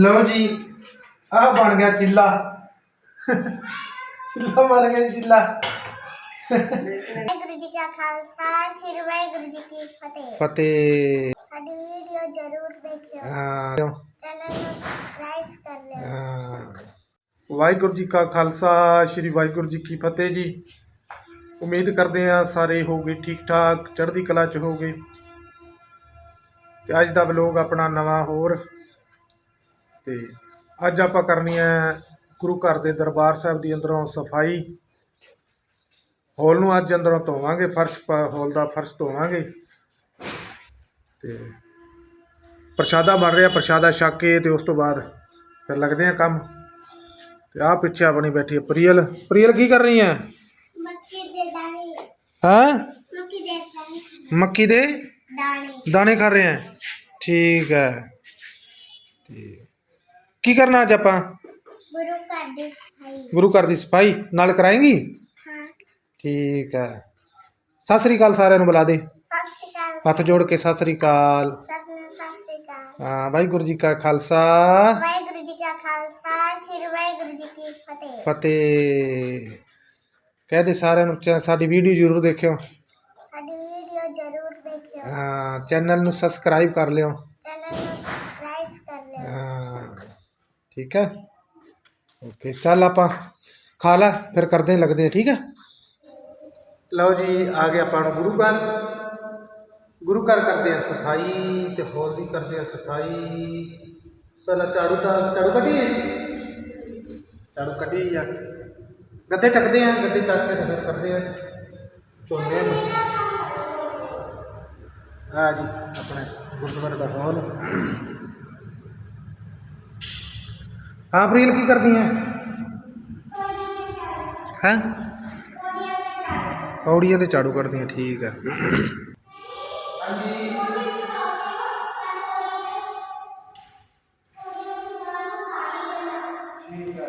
ਲਓ ਜੀ ਆਹ ਬਣ ਗਿਆ ਚਿੱਲਾ। ਚਿੱਲਾ ਬਣ ਗਿਆ ਚਿੱਲਾ। ਵਾਹਿਗੁਰੂ ਜੀ ਕਾ ਖਾਲਸਾ ਸ੍ਰੀ ਵਾਹਿਗੁਰੂ ਜੀ ਕੀ ਫਤਿਹ। ਫਤਿਹ। ਸਾਡੀ ਵੀਡੀਓ ਜ਼ਰੂਰ ਦੇਖਿਓ। ਹਾਂ, ਚੈਨਲ ਨੂੰ ਸਬਸਕ੍ਰਾਈਬ ਕਰ ਲਿਓ। ਹਾਂ। ਵਾਹਿਗੁਰੂ ਜੀ ਕਾ ਖਾਲਸਾ ਸ੍ਰੀ ਵਾਹਿਗੁਰੂ ਜੀ ਕੀ ਫਤਿਹ ਜੀ। ਉਮੀਦ ਕਰਦੇ ਆ ਸਾਰੇ ਹੋਗੇ ਠੀਕ ਠਾਕ ਚੜ੍ਹਦੀ ਕਲਾ ਚ ਹੋਗੇ ਤੇ ਅੱਜ ਦਾ ਵਲੋਗ ਆਪਣਾ ਨਵਾਂ ਹੋਰ ਤੇ ਅੱਜ ਆਪਾਂ ਕਰਨੀ ਹੈ ਗੁਰੂ ਘਰ ਦੇ ਦਰਬਾਰ ਸਾਹਿਬ ਦੀ ਅੰਦਰੋਂ ਸਫ਼ਾਈ। ਹਾਲ ਨੂੰ ਅੱਜ ਅੰਦਰੋਂ ਧੋਵਾਂਗੇ ਫਰਸ਼ ਹਾਲ ਦਾ ਫਰਸ਼ ਧੋਵਾਂਗੇ। ਤੇ ਪ੍ਰਸ਼ਾਦਾ ਬਣ ਰਿਹਾ ਪ੍ਰਸ਼ਾਦਾ ਛਕ ਕੇ ਤੇ ਉਸ ਤੋਂ ਬਾਅਦ ਫਿਰ ਲੱਗਦੇ ਆ ਕੰਮ। ਤੇ ਆ ਪਿੱਛੇ ਆਪਣੀ ਬੈਠੀ ਹੈ ਪ੍ਰੀਅਲ। ਪ੍ਰੀਅਲ ਕੀ ਕਰ ਰਹੀ ਹੈ? ਮੱਕੀ ਦੇ ਦਾਣੇ। ਹਾਂ? ਮੱਕੀ ਦੇ ਦਾਣੇ। ਮੱਕੀ ਦੇ ਦਾਣੇ। ਦਾਣੇ ਖਾ ਰਹੇ ਹੈ। ਠੀਕ ਹੈ। ਤੇ ਕੀ ਕਰਨਾ ਅੱਜ ਆਪਾਂ? ਗੁਰੂ ਘਰ ਦੀ ਸਫ਼ਾਈ। ਗੁਰੂ ਘਰ ਦੀ ਸਫ਼ਾਈ ਨਾਲ ਕਰਾਏਂਗੀ? ਹਾਂ। ਠੀਕ ਹੈ। ਸਤਿ ਸ੍ਰੀ ਅਕਾਲ ਸਾਰਿਆਂ ਨੂੰ ਬੁਲਾ ਦੇ। ਸਤਿ ਸ਼੍ਰੀ ਅਕਾਲ ਹੱਥ ਜੋੜ ਕੇ ਸਤਿ ਸ੍ਰੀ ਅਕਾਲ। ਸਤਿ ਨੂੰ ਸਤਿ ਸ਼੍ਰੀ ਅਕਾਲ। ਹਾਂ ਵਾਹਿਗੁਰੂ ਜੀ ਕਾ ਖਾਲਸਾ। ਵਾਹਿਗੁਰੂ ਜੀ ਕਾ ਖਾਲਸਾ ਸ੍ਰੀ ਵਾਹਿਗੁਰੂ ਜੀ ਕੀ ਫਤਿਹ। ਫਤਿਹ। ਕਹਿ ਦੇ ਸਾਰਿਆਂ ਨੂੰ ਚੈ- ਸਾਡੀ ਵੀਡੀਓ ਜ਼ਰੂਰ ਦੇਖਿਓ। ਸਾਡੀ ਵੀਡੀਓ ਜ਼ਰੂਰ ਦੇਖਿਓ। ਹਾਂ ਚੈਨਲ ਨੂੰ ਸਬਸਕ੍ਰਾਈਬ ਕਰ ਲਿਓ। ਚੈਨਲ ਨੂੰ ਸਬਸਕ੍ਰਾਈਬ ਕਰ ਲਿਓ ਹਾਂ ਠੀਕ ਹੈ? ਓਕੇ ਚੱਲ ਆਪਾਂ ਖਾ ਲੈ ਫਿਰ ਕਰਦੇ ਹਾਂ, ਲੱਗਦੇ ਹਾਂ, ਠੀਕ ਹੈ? ਲਓ ਜੀ ਆ ਗਏ ਆਪਾਂ ਨੂੰ ਗੁਰੂ ਘਰ। ਗੁਰੂ ਘਰ ਕਰਦੇ ਆ ਸਫ਼ਾਈ ਤੇ ਹੋਰ ਵੀ ਕਰਦੇ ਆ ਸਫ਼ਾਈ। ਪਹਿਲਾਂ ਝਾੜੂ ਤਾਂ ਝਾੜੂ ਕੱਢੀਏ ਝਾੜੂ ਕੱਢੀ ਜਾ ਗੱਦੇ ਚੱਕਦੇ ਆ ਗੱਦੇ ਚੱਕ ਕੇ ਤੇ ਫਿਰ ਕਰਦੇ ਆ ਧੋਨੇ ਨੂੰ ਆ ਜੀ ਆਪਣੇ ਗੁਰਦੁਆਰੇ ਦਾ ਹਾਲ आप रील की कर दी हैं? है? पौड़ियाँ तो झाड़ू कर दी ठीक है। ठीक है।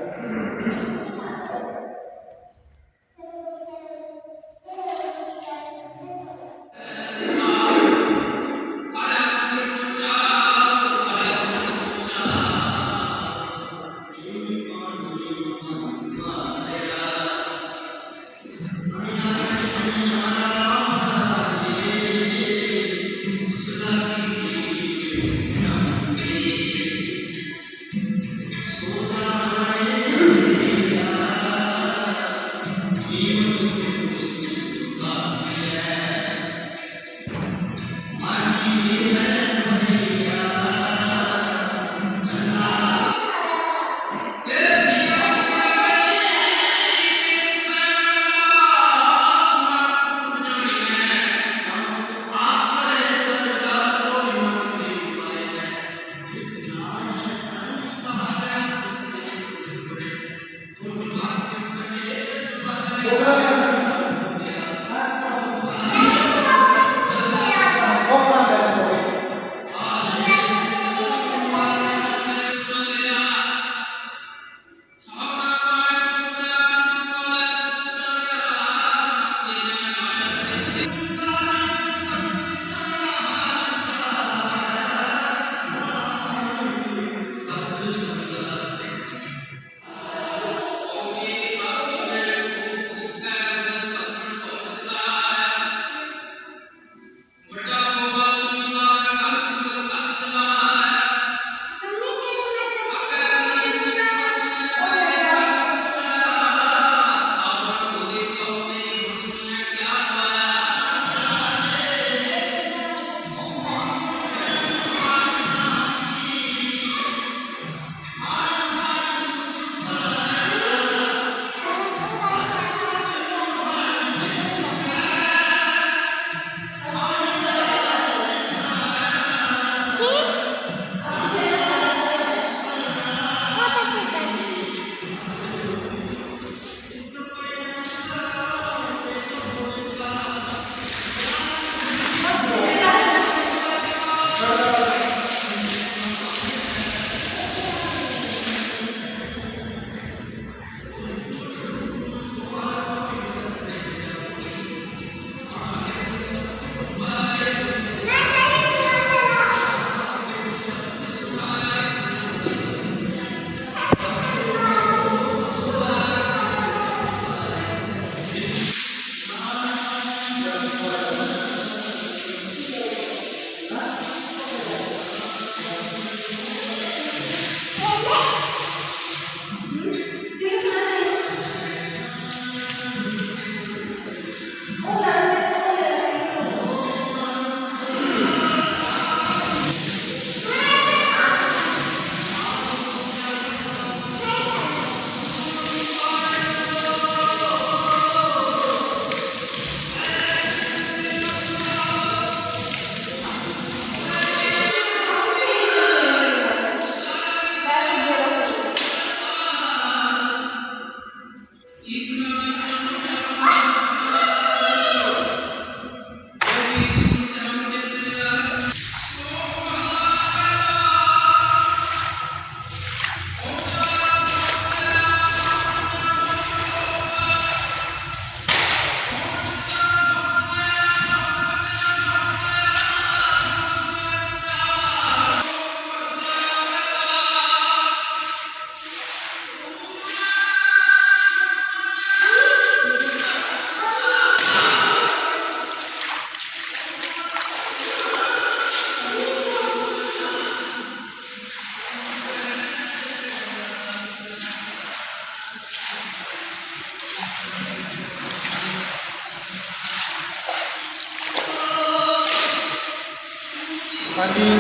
ਹਾਂਜੀ,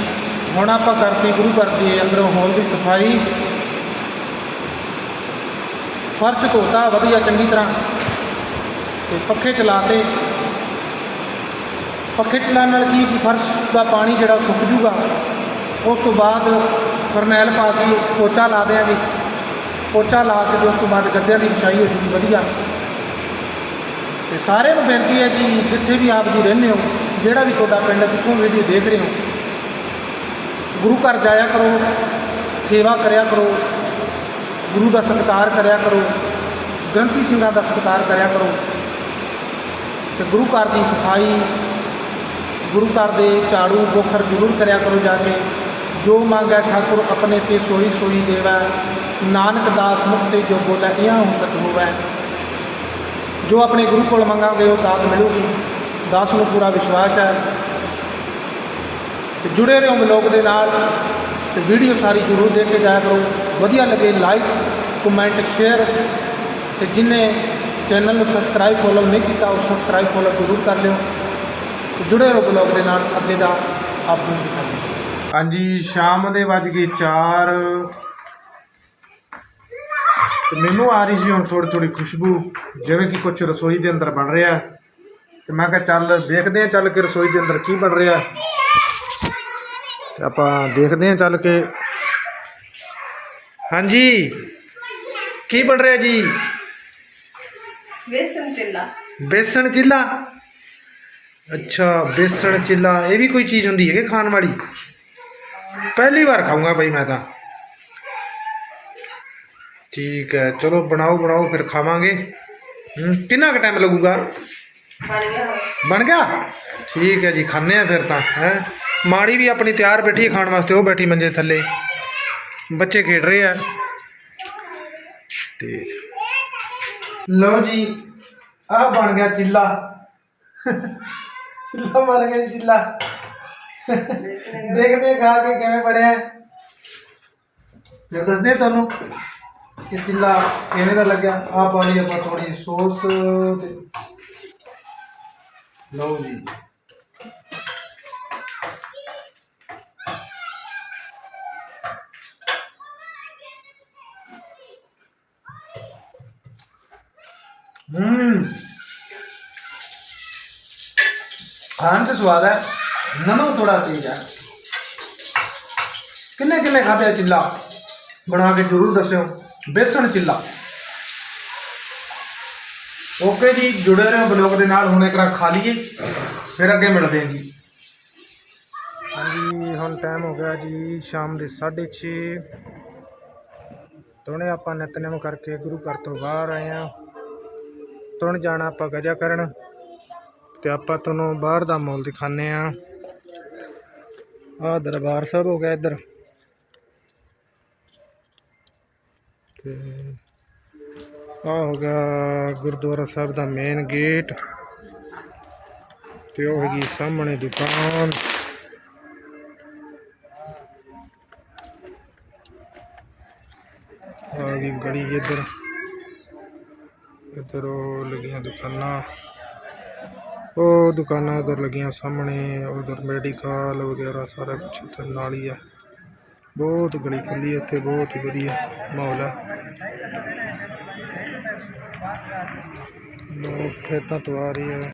ਹੁਣ ਆਪਾਂ ਕਰਤੀ ਗੁਰੂ ਘਰ ਦੀ ਅੰਦਰੋਂ ਹਾਲ ਦੀ ਸਫ਼ਾਈ। ਫਰਸ਼ ਧੋਤਾ ਵਧੀਆ, ਚੰਗੀ ਤਰ੍ਹਾਂ। ਤੇ ਪੱਖੇ ਚਲਾਤੇ ਪੱਖੇ ਚਲਾਉਣ ਨਾਲ ਕੀ ਕਿ ਫਰਸ਼ ਦਾ ਪਾਣੀ ਜਿਹੜਾ ਸੁੱਕ ਜੂਗਾ। ਉਸ ਤੋਂ ਬਾਅਦ ਫਰਨੈਲ ਪਾ ਕੇ ਪੋਚਾ ਲਾ ਦਿਆਂਗੇ। ਪੋਚਾ ਲਾ ਕੇ ਤੇ ਉਸ ਤੋਂ ਬਾਅਦ ਗੱਦਿਆਂ ਦੀ ਵਿਛਾਈ ਹੋ ਜੂਗੀ, ਵਧੀਆ। ਤੇ ਸਾਰਿਆਂ ਨੂੰ ਬੇਨਤੀ ਹੈ ਕਿ ਜਿੱਥੇ ਵੀ ਆਪ ਜੀ ਰਹਿੰਦੇ ਹੋ, ਜਿਹੜਾ ਵੀ ਤੁਹਾਡਾ ਪਿੰਡ ਹੈ, ਜਿੱਥੋਂ ਵੀਡੀਓ ਦੇਖ ਰਹੇ ਹੋ ਗੁਰੂ ਘਰ ਜਾਇਆ ਕਰੋ, ਸੇਵਾ ਕਰਿਆ ਕਰੋ, ਗੁਰੂ ਦਾ ਸਤਿਕਾਰ ਕਰਿਆ ਕਰੋ, ਗ੍ਰੰਥੀ ਸਿੰਘਾਂ ਦਾ ਸਤਿਕਾਰ ਕਰਿਆ ਕਰੋ। ਤੇ ਗੁਰੂ ਘਰ ਦੀ ਸਫ਼ਾਈ, ਗੁਰੂ ਘਰ ਦੇ ਝਾੜੂ ਬੋਖਰ ਜ਼ਰੂਰ ਕਰਿਆ ਕਰੋ ਜਾ ਕੇ। ਜੋ ਮੰਗੈ ਠਾਕੁਰ ਆਪਣੇ ਤੇ ਸੋਈ ਸੋਈ ਦੇਵੈ। ਨਾਨਕ ਦਾਸ ਮੁਖ ਤੇ ਜੋ ਬੋਲੇ, ਇਹਾਂ ਹੁਣ ਸਚ ਹੋਵੈ। ਜੋ ਆਪਣੇ ਗੁਰੂ ਕੋਲ ਮੰਗਾਂਗੇ, ਉਹ ਦਾਤ ਮਿਲੂਗੀ। ਦਾਸ ਨੂੰ ਪੂਰਾ ਵਿਸ਼ਵਾਸ ਹੈ। ਤੇ ਜੁੜੇ ਰਹੋ ਬਲੌਗ ਦੇ ਨਾਲ ਤੇ ਵੀਡੀਓ ਸਾਰੀ ਜ਼ਰੂਰ ਦੇਖ ਕੇ ਜਾਇਆ ਕਰੋ। ਵਧੀਆ ਲੱਗੇ ਲਾਈਕ ਕਮੈਂਟ ਸ਼ੇਅਰ ਤੇ ਜਿਨੇ ਚੈਨਲ ਨੂੰ ਸਬਸਕ੍ਰਾਈਬ ਫੋਲੋ ਨਹੀਂ ਕੀਤਾ ਉਹ ਸਬਸਕ੍ਰਾਈਬ ਫੋਲੋ ਜ਼ਰੂਰ ਕਰ ਲਿਓ। ਜੁੜੇ ਰਹੋ ਬਲੌਗ ਦੇ ਨਾਲ, ਅੱਗੇ ਦਾ ਆਪ ਜੀ ਦਿਖਾਉਂਦੇ ਹਾਂਜੀ, ਸ਼ਾਮ ਦੇ ਵੱਜ ਗਏ 4 ਤੇ ਮੈਨੂੰ ਆ ਰਹੀ ਸੀ ਹੁਣ ਥੋੜੀ ਥੋੜੀ ਖੁਸ਼ਬੂ, ਜਿਵੇਂ ਕਿ ਕੁਝ ਰਸੋਈ ਦੇ ਅੰਦਰ ਬਣ ਰਿਹਾ। ਤੇ ਮੈਂ ਕਿਹਾ ਚੱਲ ਦੇਖਦੇ ਹਾਂ ਚੱਲ ਕੇ ਰਸੋਈ ਦੇ ਅੰਦਰ ਕੀ ਬਣ ਰਿਹਾ। ਤੇ ਆਪਾਂ ਦੇਖਦੇ ਹਾਂ ਚੱਲ ਕੇ। ਹਾਂਜੀ। ਕੀ ਬਣ ਰਿਹਾ ਜੀ? ਵੇਸਣ ਚਿੱਲਾ। ਬੇਸਣ ਚਿੱਲਾ? ਅੱਛਾ ਬੇਸਣ ਚਿੱਲਾ। ਇਹ ਵੀ ਕੋਈ ਚੀਜ਼ ਹੁੰਦੀ ਹੈ ਕਿ ਖਾਣ ਵਾਲੀ? ਪਹਿਲੀ ਵਾਰ ਖਾਊਂਗਾ ਭਾਈ ਮੈਂ ਤਾਂ। ਠੀਕ ਹੈ ਚਲੋ ਬਣਾਓ ਬਣਾਓ ਫਿਰ ਖਾਵਾਂਗੇ। ਹਮ, ਕਿੰਨਾ ਕੁ ਟਾਈਮ ਲੱਗੂਗਾ? ਬਣ ਗਿਆ। ਹੋਇਆ। ਬਣ ਗਿਆ? ਠੀਕ ਹੈ ਜੀ ਖਾਂਦੇ ਆ ਫਿਰ ਤਾਂ ਹੈ। ਮਾੜੀ ਵੀ ਆਪਣੀ ਤਿਆਰ ਬੈਠੀ ਖਾਣ ਵਾਸਤੇ, ਉਹ ਬੈਠੀ ਮੰਜੇ ਥੱਲੇ। ਬੱਚੇ ਖੇਡ ਰਹੇ ਆ। ਤੇ ਲਓ ਜੀ ਆ ਬਣ ਗਿਆ ਚਿੱਲਾ। ਚਿੱਲਾ ਬਣ ਗਿਆ ਚਿੱਲਾ। ਦੇਖਦੇ ਖਾ ਕੇ ਕਿਵੇਂ ਬਣਿਆ ਫਿਰ ਦੱਸਦੇ ਤੁਹਾਨੂੰ ਕਿ ਚਿੱਲਾ ਕਿਵੇਂ ਦਾ ਲੱਗਿਆ। ਆ ਪਾ ਲਈ ਆਪਾਂ ਥੋੜੀ ਸੌਸ ਤੇ। ਲਓ ਜੀ। ਹੂੰ। ਖਾਣ 'ਚ ਸਵਾਦ ਹੈ। ਨਮਕ ਥੋੜਾ ਤੇਜ਼ ਹੈ। ਕਿੰਨੇ ਕਿੰਨੇ ਖਾਦੇ ਆ ਚਿੱਲਾ? ਬਣਾ ਕੇ ਜ਼ਰੂਰ ਦੱਸਿਓ। ਬੇਸਣ ਚਿੱਲਾ। ਓਕੇ ਜੀ, ਜੁੜੇ ਰਹੋ ਬਲੌਗ ਦੇ ਨਾਲ। ਹੁਣ ਇੱਕ ਰਾ ਖਾ ਲਈਏ। ਫਿਰ ਅੱਗੇ ਮਿਲਦੇ ਹਾਂ ਜੀ। ਹਾਂਜੀ, ਹੁਣ ਟਾਈਮ ਹੋ ਗਿਆ ਜੀ ਸ਼ਾਮ ਦੇ 6:30 ਤੁਣੇ ਆਪਾਂ ਨਿਤਨੇਮ ਕਰਕੇ ਗੁਰੂ ਘਰ ਤੋਂ ਬਾਹਰ ਆਏ ਆ ਤੁਣ ਜਾਣਾ ਆਪਾਂ ਗਜਾ ਕਰਨ। ਤੇ ਆਪਾਂ ਤੁਹਾਨੂੰ ਬਾਹਰ ਦਾ ਮਾਹੌਲ ਦਿਖਾਣੇ ਆ ਆ ਦਰਬਾਰ ਸਾਹਿਬ ਹੋ ਗਿਆ ਇੱਧਰ। ਤੇ ਆ ਹੋ ਗਿਆ ਗੁਰਦੁਆਰਾ ਸਾਹਿਬ ਦਾ ਮੇਨ ਗੇਟ ਤੇ ਉਹ ਹੈਗੀ ਸਾਹਮਣੇ ਦੁਕਾਨ। ਆ ਗਈ ਗਲੀ ਇੱਧਰ। ਇੱਧਰ ਉਹ ਲੱਗੀਆਂ ਦੁਕਾਨਾਂ। ਉਹ ਦੁਕਾਨਾਂ ਉਧਰ ਲੱਗੀਆਂ ਸਾਹਮਣੇ, ਉਧਰ ਮੈਡੀਕਲ ਵਗੈਰਾ ਸਾਰਾ ਕੁਝ ਇੱਥੇ ਨਾਲ ਹੀ ਹੈ ਬਹੁਤ ਗਲੀ ਖੁੱਲੀ ਇੱਥੇ ਬਹੁਤ ਹੀ ਵਧੀਆ ਮਾਹੌਲ ਹੈ ਲੋਕ ਖੇਤਾਂ ਤੋਂ ਆ ਰਹੇ ਆ।